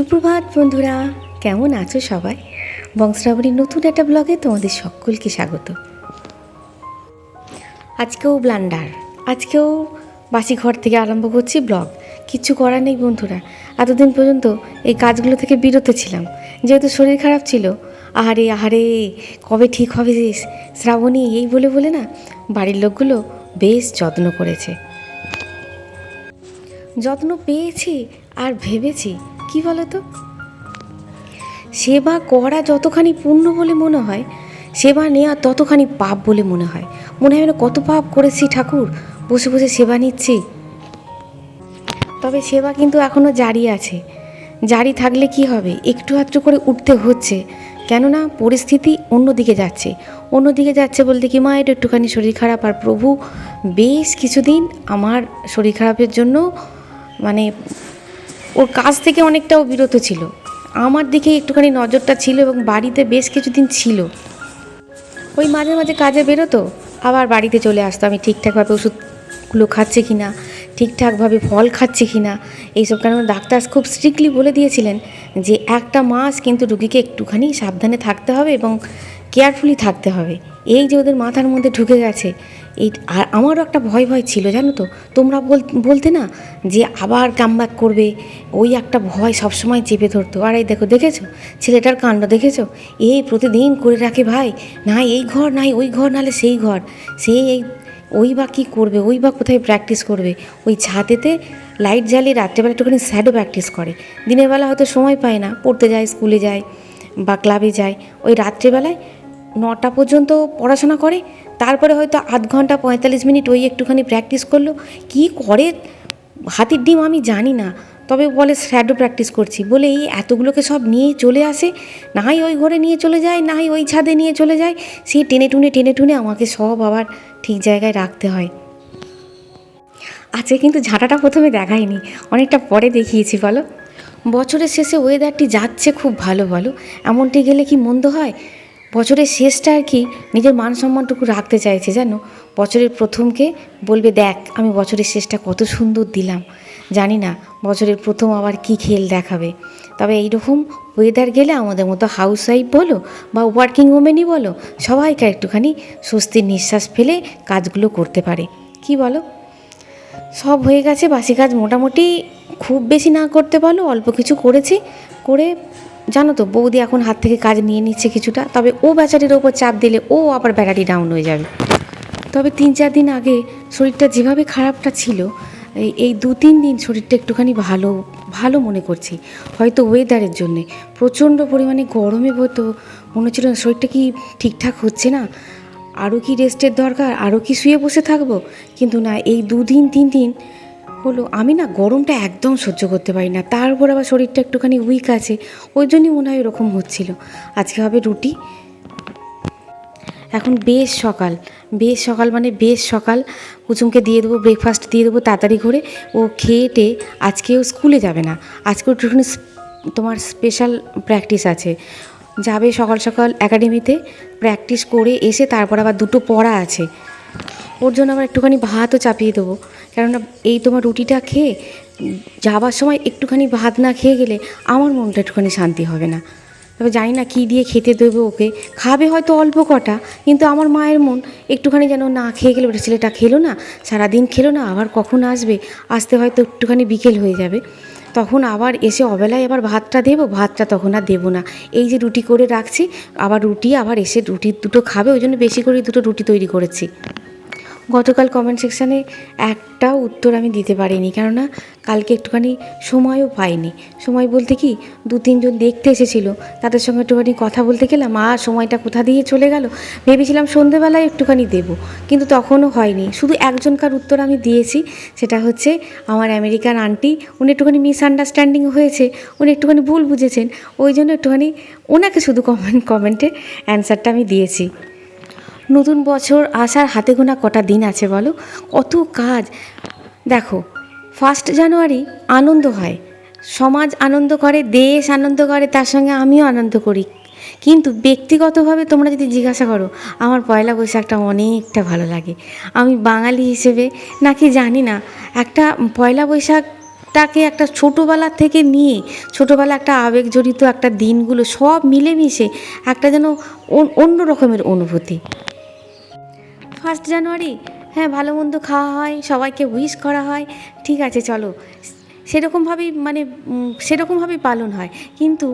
সুপ্রভাত বন্ধুরা, কেমন আছো সবাই? বংশরাবরীর নতুন একটা ব্লগে তোমাদের সকলকে স্বাগত। আজকেও ব্লান্ডার, আজকেও বাসি ঘর থেকে আরম্ভ করছি ব্লগ কিচ্ছু করার নেই বন্ধুরা, এতদিন পর্যন্ত এই কাজগুলো থেকে বিরত ছিলাম। যেহেতু শরীর খারাপ ছিল, আহারে আহারে, কবে ঠিক হবে শ্রাবণী এই বলে বলে না, বাড়ির লোকগুলো বেশ যত্ন করেছে। যত্ন পেয়েছি আর ভেবেছি কি বলো তো সেবা করা যতখানি পুণ্য বলে মনে হয়, সেবা নেওয়া ততখানি পাপ বলে মনে হয়। মনে হয় কত পাপ করেছি ঠাকুর, বসে বসে সেবা নিচ্ছি। তবে সেবা কিন্তু এখনও জারি আছে। জারি থাকলে কি হবে? একটু আধটু করে উঠতে হচ্ছে। কেননা পরিস্থিতি অন্যদিকে যাচ্ছে। অন্যদিকে যাচ্ছে বলতে কি মায়ের একটুখানি শরীর খারাপ। আর প্রভু, বেশ কিছুদিন আমার শরীর খারাপের জন্য মানে ওর কাজ থেকে অনেকটাও বিরত ছিল। আমার দিকে একটুখানি নজরটা ছিল এবং বাড়িতে বেশ কিছুদিন ছিল। ওই মাঝে মাঝে কাজে বেরোতো, আবার বাড়িতে চলে আসতো। আমি ঠিকঠাকভাবে ওষুধগুলো খাচ্ছি কি না ঠিকঠাকভাবে ফল খাচ্ছি কি না এইসব কারণে ডাক্তার খুব স্ট্রিক্টলি বলে দিয়েছিলেন যে একটা মাস কিন্তু রুগীকে একটুখানি সাবধানে থাকতে হবে এবং কেয়ারফুলি থাকতে হবে। এই যে ওদের মাথার মধ্যে ঢুকে গেছে, এই আর আমারও একটা ভয় ভয় ছিল, জানো তো? তোমরা বল, বলতে না যে আবার কামব্যাক করবে, ওই একটা ভয় সবসময় চেপে ধরতো। আর এই দেখো, দেখেছ? ছেলেটার কাণ্ড দেখেছ? এই প্রতিদিন করে রাখে ভাই, না এই ঘর নাই ওই ঘর নালে সেই ঘর। সেই এই, ওই বা কী করবে, ওই বা কোথায় প্র্যাকটিস করবে? ওই ছাদেতে লাইট জ্বালিয়ে রাত্রেবেলা একটুখানি স্যাডো প্র্যাকটিস করে। দিনের বেলা হয়তো সময় পায় না, পড়তে যায় স্কুলে যায় বা ক্লাবে যায়। ওই রাত্রেবেলায় নটা পর্যন্ত পড়াশোনা করে, তারপরে হয়তো আধ ঘণ্টা পঁয়তাল্লিশ মিনিট ওই একটুখানি প্র্যাকটিস করল। কি করে? হাতির ডিম আমি জানি না, তবে বলে শ্যাডো প্র্যাকটিস করছি। বলে এই এতগুলোকে সব নিয়ে চলে আসে, না হয় ওই ঘরে নিয়ে চলে যায়, না হয় ওই ছাদে নিয়ে চলে যায়। সে টেনে টুনে টেনে টুনে আমাকে সব আবার ঠিক জায়গায় রাখতে হয়। আজকে কিন্তু ঝাঁটাটা প্রথমে দেখায়নি অনেকটা পরে দেখিয়েছি, বলো। বছরের শেষে ওয়েদারটি যাচ্ছে খুব ভালো, বলো। এমনটি গেলে কি মন্দ হয়? বছরের শেষটা আর কি নিজের মান সম্মানটুকু রাখতে চাইছে, জানো? বছরের প্রথমকে বলবে, দেখ, আমি বছরের শেষটা কত সুন্দর দিলাম। জানি না বছরের প্রথম আবার কি খেল দেখাবে। তবে এইরকম ওয়েদার গেলে আমাদের মতো হাউস ওয়াইফ বলো বা ওয়ার্কিং ওমেনই বলো, সবাইকে একটুখানি স্বস্তির নিঃশ্বাস ফেলে কাজগুলো করতে পারে। কি বলো? সব হয়ে গেছে, বাসি কাজ মোটামুটি খুব বেশি না করতে পারল অল্প কিছু করেছি, করে জানো তো, বৌদি এখন হাত থেকে কাজ নিয়ে নিচ্ছে কিছুটা, তবে ও বেচারির ওপর চাপ দিলে ও আবার ব্যাটারি ডাউন হয়ে যাবে। তবে তিন চার দিন আগে শরীরটা যেভাবে খারাপটা ছিল, এই দু তিন দিন শরীরটা একটুখানি ভালো ভালো মনে করছি। হয়তো ওয়েদারের জন্যে। প্রচণ্ড পরিমাণে গরমে হতো মনে হচ্ছিল শরীরটা কি ঠিকঠাক হচ্ছে না। আরও কি রেস্টের দরকার? আরও কি শুয়ে বসে থাকব? কিন্তু না, এই দুদিন তিন দিন হলো আমি না গরমটা একদম সহ্য করতে পারি না। তার উপর আবার শরীরটা একটুখানি উইক আছে। ওই জন্যই মনে হয় এরকম হচ্ছিল। আজকে হবে রুটি। এখন বেশ সকাল। বেশ সকাল মানে বেশ সকাল। কুচুমকে দিয়ে দেবো ব্রেকফাস্ট দিয়ে দেবো তাড়াতাড়ি করে। ও খেয়েটে আজকেও স্কুলে যাবে না। আজকেও একটুখানি তোমার স্পেশাল প্র্যাকটিস আছে। যাবে সকাল সকাল একাডেমিতে প্র্যাকটিস করে এসে তারপর আবার দুটো পড়া আছে। ওর জন্য আবার একটুখানি ভাতও চাপিয়ে দেবো। কেননা এই তোমার রুটিটা খেয়ে যাবার সময় একটুখানি ভাত না খেয়ে গেলে আমার মনটা একটুখানি শান্তি হবে না। তবে জানি না কী দিয়ে খেতে দেবে ওকে। খাবে হয়তো অল্প কটা, কিন্তু আমার মায়ের মন একটুখানি যেন না খেয়ে গেলে, ওটা ছেলেটা খেলো না, সারাদিন খেলো না, আবার কখন আসবে, আসতে হয়তো একটুখানি বিকেল হয়ে যাবে। তখন আবার এসে অবেলায় আবার ভাতটা দেবো, ভাতটা তখন আর দেবো না। এই যে রুটি করে রাখছি, আবার রুটি, আবার এসে রুটি দুটো খাবে, ওই জন্য বেশি করে দুটো রুটি তৈরি করেছি। গতকাল কমেন্ট সেকশানে একটা উত্তর আমি দিতে পারিনি, কেননা কালকে একটুখানি সময়ও পাইনি। সময় বলতে কি, দু তিনজন দেখতে এসেছিল, তাদের সঙ্গে একটুখানি কথা বলতে গেলাম আর সময়টা কোথা দিয়ে চলে গেল? ভেবেছিলাম সন্ধেবেলায় একটুখানি দেব, কিন্তু তখনও হয়নি। শুধু একজনকার উত্তর আমি দিয়েছি, সেটা হচ্ছে আমার আমেরিকান আন্টি উনি একটুখানি মিসআন্ডারস্ট্যান্ডিং হয়েছে, উনি একটুখানি ভুল বুঝেছেন, ওই জন্য একটুখানি ওনাকে শুধু কমেন্ট কমেন্টে অ্যান্সারটা আমি দিয়েছি। নতুন বছর আসার হাতে গোনা কটা দিন আছে বলো? কত কাজ। দেখো ফার্স্ট জানুয়ারি আনন্দ হয়। সমাজ আনন্দ করে, দেশ আনন্দ করে, তার সঙ্গে আমিও আনন্দ করি। কিন্তু ব্যক্তিগতভাবে তোমরা যদি জিজ্ঞাসা করো, আমার পয়লা বৈশাখটা অনেকটা ভালো লাগে। আমি বাঙালি হিসেবে নাকি জানি না, একটা পয়লা বৈশাখ তাকে একটা ছোটোবেলা থেকে নিয়ে, ছোটোবেলা একটা আবেগ জড়িত একটা দিনগুলো সব মিলেমিশে একটা যেন অন- অন্য রকমের অনুভূতি। ফার্স্ট জানুয়ারি হ্যাঁ ভালো মন্দ খাওয়া হয়, সবাইকে উইশ করা হয়। ঠিক আছে, চলো। সেরকমভাবেই মানে সেরকমভাবেই পালন হয়। কিন্তু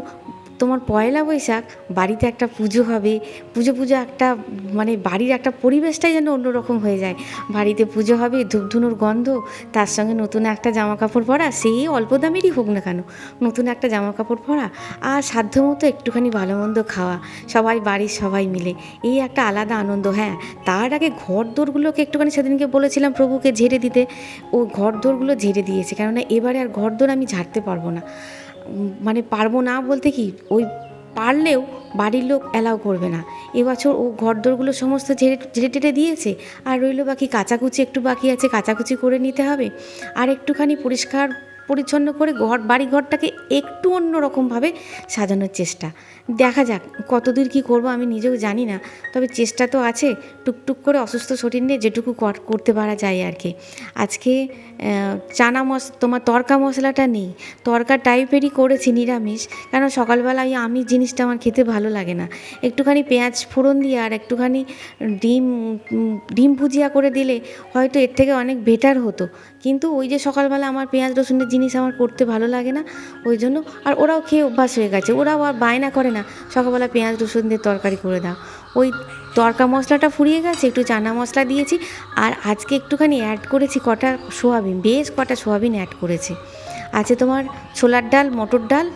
তোমার পয়লা বৈশাখ, বাড়িতে একটা পুজো হবে। পুজো পুজো একটা মানে বাড়ির একটা পরিবেশটাই যেন অন্যরকম হয়ে যায়। বাড়িতে পুজো হবে, ধূপধুনোর গন্ধ, তার সঙ্গে নতুন একটা জামা কাপড় পরা সেই অল্প দামেরই হোক না কেন, নতুন একটা জামা কাপড় পরা আর সাধ্য মতো একটুখানি ভালো মন্দ খাওয়া। সবাই বাড়ির সবাই মিলে। এই একটা আলাদা আনন্দ হ্যাঁ। তার আগে ঘর দোরগুলোকে একটুখানি সেদিনকে বলেছিলাম প্রভুকে ঝেড়ে দিতে। ও ঘর দোরগুলো ঝেড়ে দিয়েছে, কেননা এবারে আর ঘর দোর আমি ঝাড়তে পারব না। মানে পারব না বলতে কি? ওই পারলেও বাড়ির লোক অ্যালাউ করবে না। এবছর ও ঘরদোরগুলো সমস্ত ঝেড়ে ঝেড়ে টেড়ে দিয়েছে। আর রইল বাকি কাচাকুচি, একটু বাকি আছে, কাচাকুচি করে নিতে হবে। আর একটুখানি পরিষ্কার পরিচ্ছন্ন করে ঘর বাড়ি ঘরটাকে একটু অন্য রকমভাবে সাজানোর চেষ্টা। দেখা যাক কতদূর কী করব আমি নিজেও জানি না, তবে চেষ্টা তো আছে টুকটুক করে অসুস্থ শরীর নিয়ে যেটুকু কর- করতে পারা যায় আর কি। আজকে চানা মশ তোমার তরকা মশলাটা নেই। তরকা টাইপেরই করেছি নিরামিষ কারণ সকালবেলা ওই আমিষ জিনিসটা আমার খেতে ভালো লাগে না। একটুখানি পেঁয়াজ ফোড়ন দিয়ে আর একটুখানি ডিম ডিম ভুজিয়া করে দিলে হয়তো এর থেকে অনেক বেটার হতো। কিন্তু ওই যে সকালবেলা আমার পেঁয়াজ রসুনের জিনিস আমার করতে ভালো লাগে না, ওই জন্য। আর ওরাও খেয়ে অভ্যাস হয়ে গেছে, ওরাও আর বায়না করে না, সকালবেলা পেঁয়াজ, রসুন দিয়ে তরকারি করে দাও। ওই তরকা মশলাটা ফুরিয়ে গেছে, একটু চানা মশলা দিয়েছি, আর আজকে একটুখানি অ্যাড করেছি কটা সোয়াবিন, বেশ কটা সোয়াবিন অ্যাড করেছি। আছে তোমার ছোলার ডাল, মটর ডাল,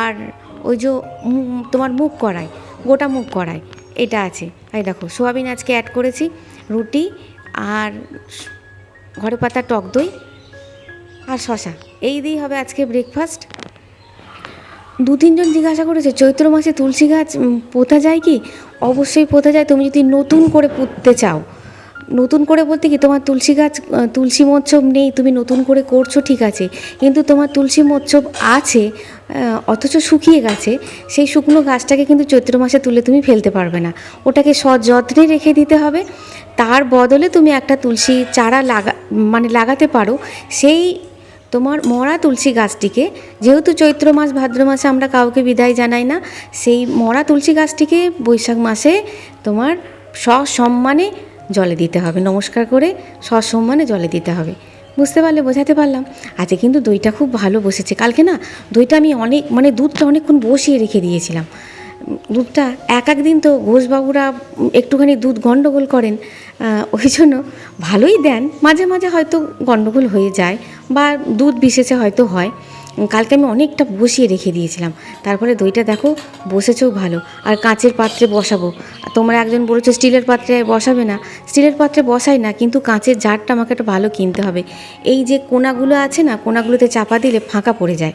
আর ওই যে তোমার মুগ কড়াই, গোটা মুগ কড়াই, এটা আছে। এই দেখো, সোয়াবিন আজকে অ্যাড করেছি, রুটি, আর ঘরে পাতা টক দই আর শশা। এই দিয়েই হবে আজকে ব্রেকফাস্ট দু তিনজন জিজ্ঞাসা করেছে, চৈত্র মাসে তুলসী গাছ পোঁতা যায় কি? অবশ্যই পোঁতা যায়, তুমি যদি নতুন করে পুঁততে চাও। নতুন করে বলতে কি, তোমার তুলসী গাছ তুলসী মচ্ছব নেই, তুমি নতুন করে করছ, ঠিক আছে। কিন্তু তোমার তুলসী মচ্ছব আছে অথচ শুকিয়ে গেছে, সেই শুকনো গাছটাকে কিন্তু চৈত্র মাসে তুলে তুমি ফেলতে পারবে না। ওটাকে সযত্নে রেখে দিতে হবে। তার বদলে তুমি একটা তুলসী চারা লাগা মানে লাগাতে পারো। সেই তোমার মরা তুলসী গাছটিকে, যেহেতু চৈত্র মাস, ভাদ্র মাসে আমরা কাউকে বিদায় জানাই না, সেই মরা তুলসী গাছটিকে বৈশাখ মাসে তোমার সসম্মানে জলে দিতে হবে। নমস্কার করে সসম্মানে জলে দিতে হবে। বুঝতে পারলে বোঝাতে পারলাম। আজকে কিন্তু দইটা খুব ভালো বসেছে। কালকে না দইটা আমি অনেক মানে দুধটা অনেকক্ষণ বসিয়ে রেখে দিয়েছিলাম। দুধটা এক এক দিন তো ঘোষবাবুরা একটুখানি দুধ গণ্ডগোল করেন ওই জন্য ভালোই দেন। মাঝে মাঝে হয়তো গণ্ডগোল হয়ে যায় বা দুধ বিশেষে হয়তো হয়। কালকে আমি অনেকটা বসিয়ে রেখে দিয়েছিলাম। তারপরে দইটা দেখো, বসেছেও ভালো। আর কাঁচের পাত্রে বসাবো। তোমরা একজন বলেছ স্টিলের পাত্রে বসাবে না। স্টিলের পাত্রে বসাই না, কিন্তু কাঁচের জারটা আমাকে একটা ভালো কিনতে হবে। এই যে কোনাগুলো আছে না, কোনাগুলোতে চাপা দিলে ফাঁকা পড়ে যায়।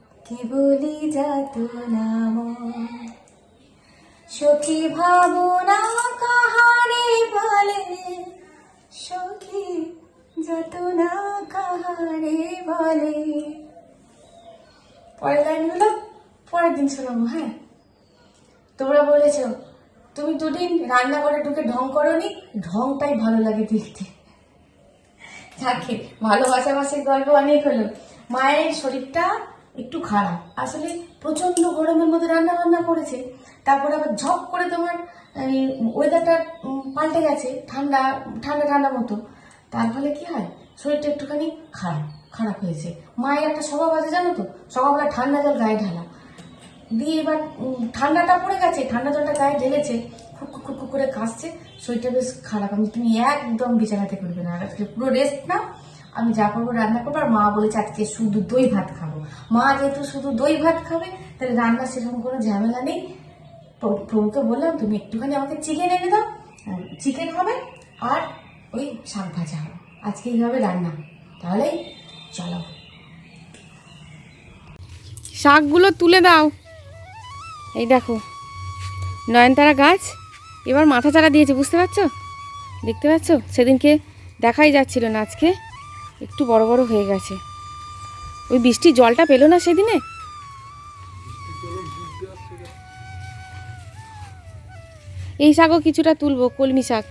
কি কি বলি যাত নাম। সখী ভাবনা কাহারে বলে সখী যত না কাহারে বলে পরের লাইনগুলো পরের দিন শোনাবো হ্যাঁ? তোমরা বলেছ, তুমি দুদিন রান্নাঘরে ঢুকে ঢং করনি? ঢংটাই ভালো লাগে দেখতে। যাকে ভালোবাসা বাসের গল্প অনেক হলো। মায়ের শরীরটা একটু খারাপ। আসলে প্রচণ্ড গরমের মধ্যে রান্না বান্না করেছে। তারপরে আবার ঝপ করে তোমার ওয়েদারটা পাল্টে গেছে, ঠান্ডা ঠান্ডা ঠান্ডা মতো। তার ফলে কি হয়? শরীরটা একটুখানি খারাপ খারাপ হয়েছে। মায়ের একটা স্বভাব আছে জানো তো? সকালবেলা ঠান্ডা জল গায়ে ঢালা। দিয়ে এবার ঠান্ডাটা পড়ে গেছে, ঠান্ডা জলটা গায়ে ঢেলেছে, খুব খুব করে কাশছে। শরীরটা বেশ খারাপ। আমি তুমি একদম বিছানাতে করবে না। আর আজকে পুরো রেস্ট না আমি যা করব, রান্না করব, আর মা বলেছে আজকে শুধু দই ভাত খাব। মা যেহেতু শুধু দই ভাত খাবে, তাহলে রান্না সেরকম কোনো ঝামেলা নেই। প্র- প্রভুকে বললাম, তুমি একটুখানি আমাকে চিকেন এনে দাও চিকেন হবে আর ওই শাক ভাজা হবে। আজকে এইভাবে রান্না। তাহলেই চলো। শাকগুলো তুলে দাও। এই দেখো, নয়নতারা গাছ, এবার মাথা চারা দিয়েছে, বুঝতে পারছ? দেখতে পাচ্ছ? সেদিনকে দেখাই যাচ্ছিল না আজকে। একটু বড় বড় হয়ে গেছে। ওই বৃষ্টির জলটা পেল না সেদিনে? এই শাকও কিছুটা তুলবো, কলমি শাক।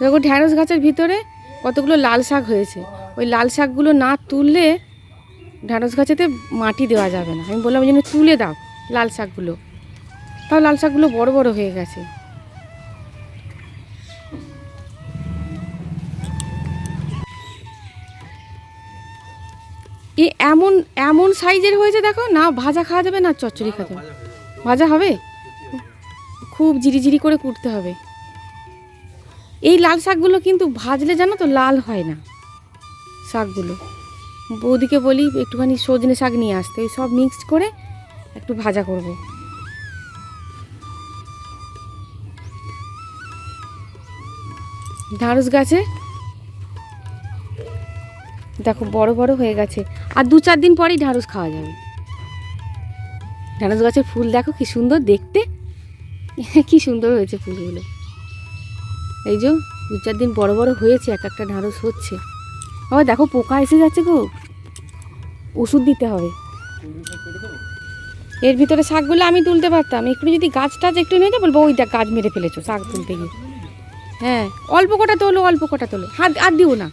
দেখো ঢ্যাঁড়স গাছের ভিতরে কতগুলো লাল শাক হয়েছে। ওই লাল শাকগুলো না তুললে ঢ্যাঁড়স গাছেতে মাটি দেওয়া যাবে না। আমি বললাম জন্য তুলে দাও লাল শাকগুলো। তাও লাল শাকগুলো বড় বড় হয়ে গেছে। এ এমন এমন সাইজের হয়েছে দেখো, না ভাজা খাওয়া যাবে না চচ্চড়ি খাওয়া যাবে। ভাজা হবে? খুব জিরি করে কুটতে হবে। এই লাল শাকগুলো কিন্তু ভাজলে জানো তো লাল হয় না, শাকগুলো। বৌদিকে বলি একটুখানি সজনে শাক নিয়ে আসতে, ওই সব মিক্সড করে একটু ভাজা করব। ঢাঁড়স গাছে, দেখো বড় বড় হয়ে গেছে। আর দু চার দিন পরেই ঢাঁড়স খাওয়া যাবে। ঢাঁড়স গাছের ফুল দেখো কি সুন্দর দেখতে। কি সুন্দর হয়েছে ফুলগুলো। এই যে দু চার দিন বড় বড় হয়েছে, এক একটা ঢাঁড়স হচ্ছে। আবার দেখো পোকা এসে যাচ্ছে গো। ওষুধ দিতে হবে। এর ভিতরে শাকগুলো আমি তুলতে পারতাম। একটু যদি গাছ টাছ একটু নিয়ে বলব ওই দেখ গাছ মেরে ফেলেছো শাক তুলতে গিয়ে। হ্যাঁ অল্প কটা তোলো, অল্প কটা তোলো। হাত আর দিও না।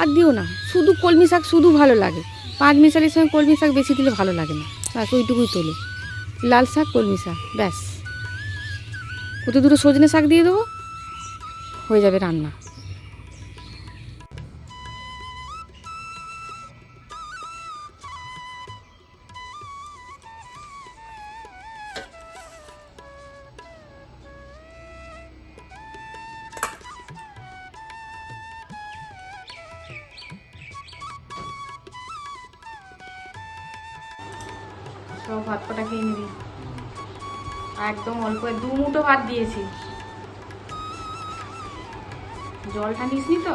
আর দিও না। শুধু কলমি শাক শুধু ভালো লাগে। পাঁচ মিশালির সঙ্গে কলমি শাক বেশি দিলে ভালো লাগে না। ব্যাস, ওইটুকুই তোলো। লাল শাক, কলমি শাক, ব্যাস। কত দুটো সজনে শাক দিয়ে দেবো? হয়ে যাবে রান্না। অল্প দু মুঠো ভাত দিয়েছি। জলটা নিসনি তো?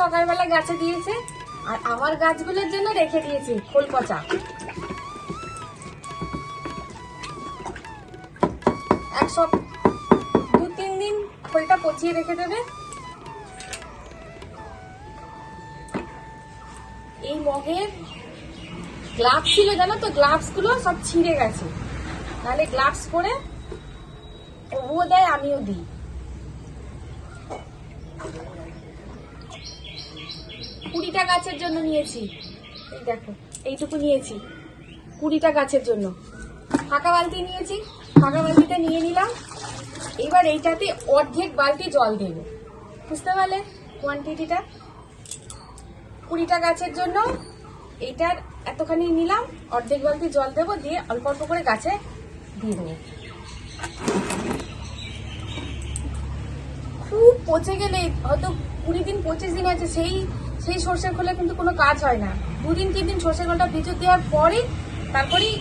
সকালবেলা গাছে দিয়েছে, আর আমার গাছগুলোর জন্য রেখে দিয়েছে খোল পচা। এক সপ দু তিন দিন খোলটা পচিয়ে রেখে দেবে। এই মগের গ্লাভস ছিল, জানো তো? গ্লাভসগুলো সব ছিঁড়ে গেছে। নাহলে গ্লাভস পরে ও দেয়, আমিও দিই। কুড়িটা গাছের জন্য নিয়েছি। এই দেখো, এইটুকু নিয়েছি। কুড়িটা গাছের জন্য। ফাঁকা বালতি নিয়েছি, ফাঁকা বালতিটা নিয়ে নিলাম। এবার এইটাতে অর্ধেক বালতি জল দেব। বুঝতে পারলে কোয়ান্টিটিটা কুড়িটা গাছের জন্য এইটার এতখানি নিলাম, অর্ধেক বালতি জল দেবো, দিয়ে অল্প অল্প করে গাছে দিয়ে দেবো। খুব পচে গেলে, হয়তো কুড়ি দিন পঁচিশ দিন আছে, সেই সেই সর্ষের খোলে কিন্তু কোনো কাজ হয় না। দুদিন, তিন দিন সর্ষের খোলটা ভিজু দেওয়ার পরে তারপরেই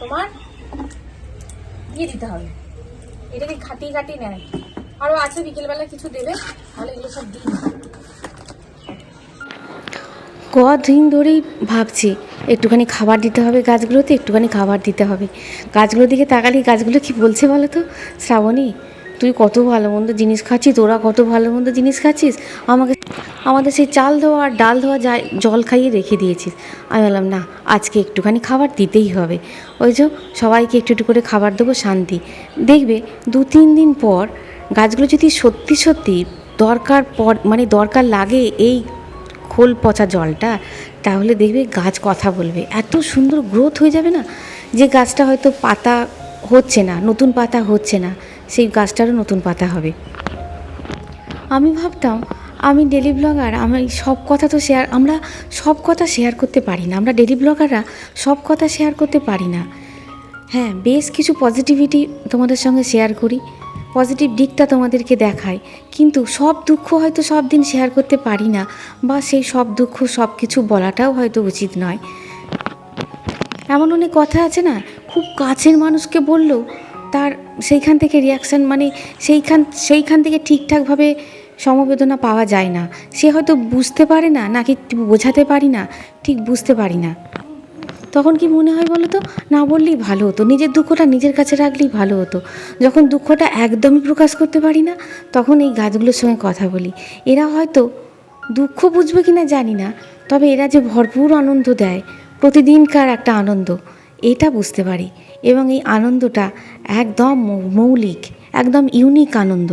তোমার দিয়ে দিতে হবে। এটাকে খাটিয়ে খাটিয়ে নেয়। আরও আছে, বিকেলবেলা কিছু দেবে, তাহলে এগুলো সব দিই কদিন ধরেই ভাবছি, একটুখানি খাবার দিতে হবে গাছগুলোতে, একটুখানি খাবার দিতে হবে। গাছগুলোর দিকে তাকালি গাছগুলো কি বলছে বলো তো? শ্রাবণী, তুই কত ভালো মন্দ জিনিস খাচ্ছিস, তোরা কত ভালো মন্দ জিনিস খাচ্ছিস? আমাকে আমাদের সেই চাল ধোয়া আর ডাল ধোয়া যা জল খাইয়ে রেখে দিয়েছিস। আমি বললাম, না, আজকে একটুখানি খাবার দিতেই হবে। ওই যে সবাইকে একটু একটু করে খাবার দেবো, শান্তি। দেখবে দু তিন দিন পর গাছগুলো যদি সত্যি সত্যি দরকার পর মানে দরকার লাগে এই খোল পচা জলটা, তাহলে দেখবে গাছ কথা বলবে। এত সুন্দর গ্রোথ হয়ে যাবে না? যে গাছটা হয়তো পাতা হচ্ছে না, নতুন পাতা হচ্ছে না, সেই গাছটারও নতুন পাতা হবে। আমি ভাবতাম, আমি ডেলি ব্লগার আমি সব কথা তো শেয়ার আমরা সব কথা শেয়ার করতে পারি না। আমরা ডেলি ব্লগাররা সব কথা শেয়ার করতে পারি না। হ্যাঁ বেশ কিছু পজিটিভিটি তোমাদের সঙ্গে শেয়ার করি। পজিটিভ দিকটা তোমাদেরকে দেখাই কিন্তু সব দুঃখ হয়তো সব দিন শেয়ার করতে পারি না, বা সেই সব দুঃখ, সব কিছু বলাটাও হয়তো উচিত নয়। এমন অনেক কথা আছে না, খুব কাছের মানুষকে বললেও তার সেইখান থেকে রিয়াকশান মানে সেইখান সেইখান থেকে ঠিকঠাকভাবে সমবেদনা পাওয়া যায় না। সে হয়তো বুঝতে পারে না, নাকি বোঝাতে পারি না, ঠিক বুঝতে পারি না। তখন কি মনে হয় বলো তো? না বললেই ভালো হতো। নিজের দুঃখটা নিজের কাছে রাখলেই ভালো হতো। যখন দুঃখটা একদমই প্রকাশ করতে পারি না, তখন এই গাছগুলোর সঙ্গে কথা বলি। এরা হয়তো দুঃখ বুঝবে কি না জানি না, তবে এরা যে ভরপুর আনন্দ দেয়, প্রতিদিনকার একটা আনন্দ, এটা বুঝতে পারি। এবং এই আনন্দটা একদম মৌলিক, একদম ইউনিক আনন্দ।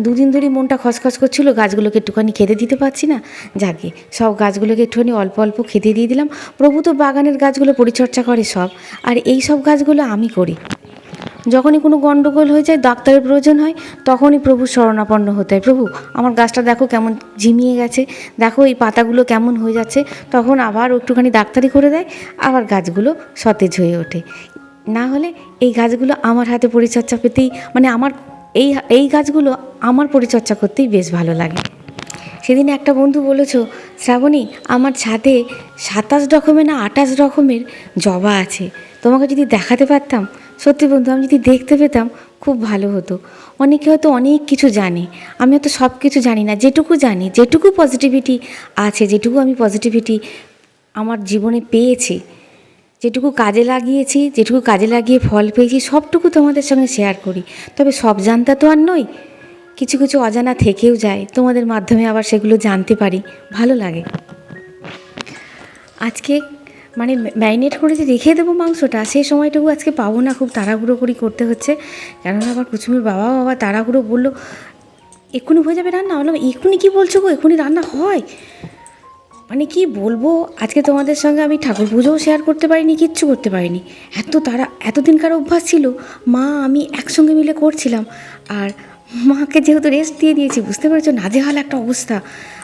দুদিন ধরে মনটা খসখস করছিল, গাছগুলোকে একটুখানি খেতে দিতে পারছি না। যাকে, সব গাছগুলোকে একটুখানি অল্প অল্প খেতে দিয়ে দিলাম। প্রভু তো বাগানের গাছগুলো পরিচর্যা করে সব, আর এই সব গাছগুলো আমি করি। যখনই কোনো গণ্ডগোল হয়ে যায়, ডাক্তারের প্রয়োজন হয়, তখনই প্রভু শরণাপন্ন হতে হয়। প্রভু, আমার গাছটা দেখো কেমন ঝিমিয়ে গেছে। দেখো এই পাতাগুলো কেমন হয়ে যাচ্ছে। তখন আবার একটুখানি ডাক্তারি করে দেয়, আবার গাছগুলো সতেজ হয়ে ওঠে। না হলে এই গাছগুলো আমার হাতে পরিচর্যা পেতেই মানে আমার এই এই গাছগুলো আমার পরিচর্যা করতেই বেশ ভালো লাগে। সেদিন একটা বন্ধু বলেছ, শ্রাবণী, আমার ছাদে সাতাশ রকমের না আঠাশ রকমের জবা আছে। তোমাকে যদি দেখাতে পারতাম, সত্যি বন্ধু, আমি যদি দেখতে পেতাম, খুব ভালো হতো। অনেকে হয়তো অনেক কিছু জানে। আমি হয়তো সব কিছু জানি না। যেটুকু জানি, যেটুকু পজিটিভিটি আছে, যেটুকু আমি পজিটিভিটি আমার জীবনে পেয়েছি যেটুকু কাজে লাগিয়েছি, যেটুকু কাজে লাগিয়ে ফল পেয়েছি, সবটুকু তোমাদের সঙ্গে শেয়ার করি। তবে সব জানতা তো আর নই। কিছু কিছু অজানা থেকেও যায়। তোমাদের মাধ্যমে আবার সেগুলো জানতে পারি। ভালো লাগে। আজকে মানে ম্যারিনেট করে যে রেখে দেবো মাংসটা, সেই সময়টুকু আজকে পাবো না। খুব তাড়াহুড়ো করেই করতে হচ্ছে। কেননা আবার কুচুমির বাবা বাবা তাড়াহুড়ো বলল, এক্ষুনি হয়ে যাবে রান্না? বললাম, এক্ষুনি কী বলছো গো? এক্ষুনি রান্না হয়? মানে কি বলব? আজকে তোমাদের সঙ্গে আমি ঠাকুর পুজোও শেয়ার করতে পারিনি, কিচ্ছু করতে পারিনি। এত তারা, এতদিনকার অভ্যাস ছিল, মা আমি একসঙ্গে মিলে করছিলাম। আর মাকে যেহেতু রেস্ট দিয়ে দিয়েছি, বুঝতে পারছ নাজেহাল একটা অবস্থা।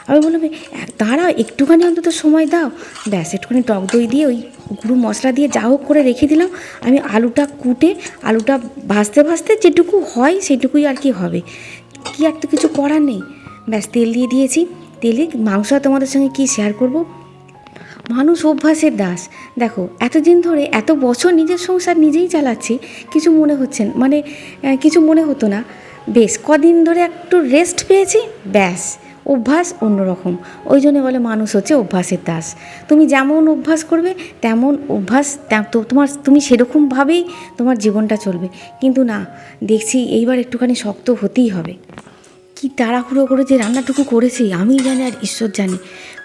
আমি বললাম, "এ- দাঁড়াও একটুখানি অন্তত সময় দাও। ব্যাস, একটুখানি টক দই দিয়ে ওই গুঁড়ো মশলা দিয়ে যা হোক করে রেখে দিলাম। আমি আলুটা কুটে, আলুটা ভাজতে ভাজতে যেটুকু হয় সেটুকুই আর কি হবে। কি আর তো কিছু করার নেই। ব্যাস, তেল দিয়ে দিয়েছি। তেলে মাংস তোমাদের সঙ্গে কি শেয়ার করব? মানুষ অভ্যাসের দাস। দেখো এতদিন ধরে এত বছর নিজের সংসার নিজেই চালাচ্ছি কিছু মনে হচ্ছে না, মানে কিছু মনে হতো না। বেশ কদিন ধরে একটু রেস্ট পেয়েছি ব্যাস অভ্যাস অন্যরকম। ওই জন্য বলে মানুষ হচ্ছে অভ্যাসের দাস। তুমি যেমন অভ্যাস করবে তেমন অভ্যাস তোমার তুমি সেরকমভাবেই তোমার জীবনটা চলবে। কিন্তু না দেখছি এইবার একটুখানি শক্ত হতেই হবে। কি তাড়াহুড়ো করে যে রান্নাটুকু করেছি আমি জানি আর ঈশ্বর জানি।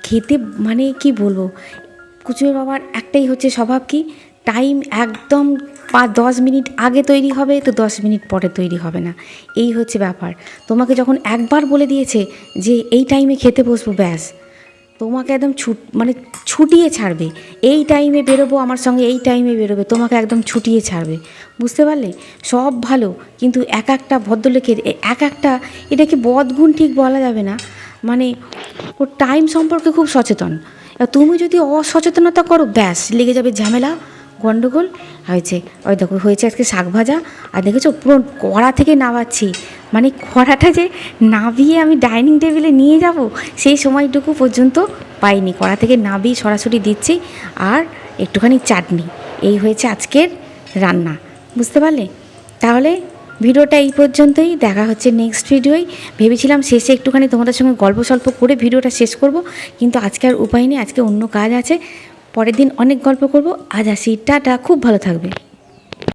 খেতে মানে কি বলব? কুচুমের বাবার একটাই হচ্ছে স্বভাব কি? টাইম একদম পাঁচ দশ মিনিট আগে তৈরি হবে, তো দশ মিনিট পরে তৈরি হবে না। এই হচ্ছে ব্যাপার। তোমাকে যখন একবার বলে দিয়েছে যে এই টাইমে খেতে বসবো, ব্যাস। তোমাকে একদম ছুট মানে ছুটিয়ে ছাড়বে। এই টাইমে বেরোবো, আমার সঙ্গে এই টাইমে বেরোবে, তোমাকে একদম ছুটিয়ে ছাড়বে। বুঝতে পারলে? সব ভালো, কিন্তু এক একটা ভদ্রলোকের এক একটা এটাকে বদগুণ ঠিক বলা যাবে না? মানে ওর টাইম সম্পর্কে খুব সচেতন। তুমি যদি অসচেতনতা করো, ব্যাস, লেগে যাবে ঝামেলা, গন্ডগোল। হয়েছে, ওই দেখো, হয়েছে আজকে শাক ভাজা, আর দেখেছ পুরো কড়া থেকে নামাচ্ছি। মানে কড়াটা যে নাবিয়ে আমি ডাইনিং টেবিলে নিয়ে যাব, সেই সময়টুকু পর্যন্ত পাইনি। কড়া থেকে নাবিয়ে সরাসরি দিচ্ছি আর একটুখানি চাটনি। এই হয়েছে আজকের রান্না। বুঝতে পারলে? তাহলে ভিডিওটা এই পর্যন্তই। দেখা হচ্ছে নেক্সট ভিডিওই ভেবেছিলাম শেষে একটুখানি তোমাদের সঙ্গে গল্প সল্প করে ভিডিওটা শেষ করব, কিন্তু আজকে আর উপায় নেই, আজকে অন্য কাজ আছে। পরের দিন অনেক গল্প করব। আজ আসি। টাটা। খুব ভালো থাকবে।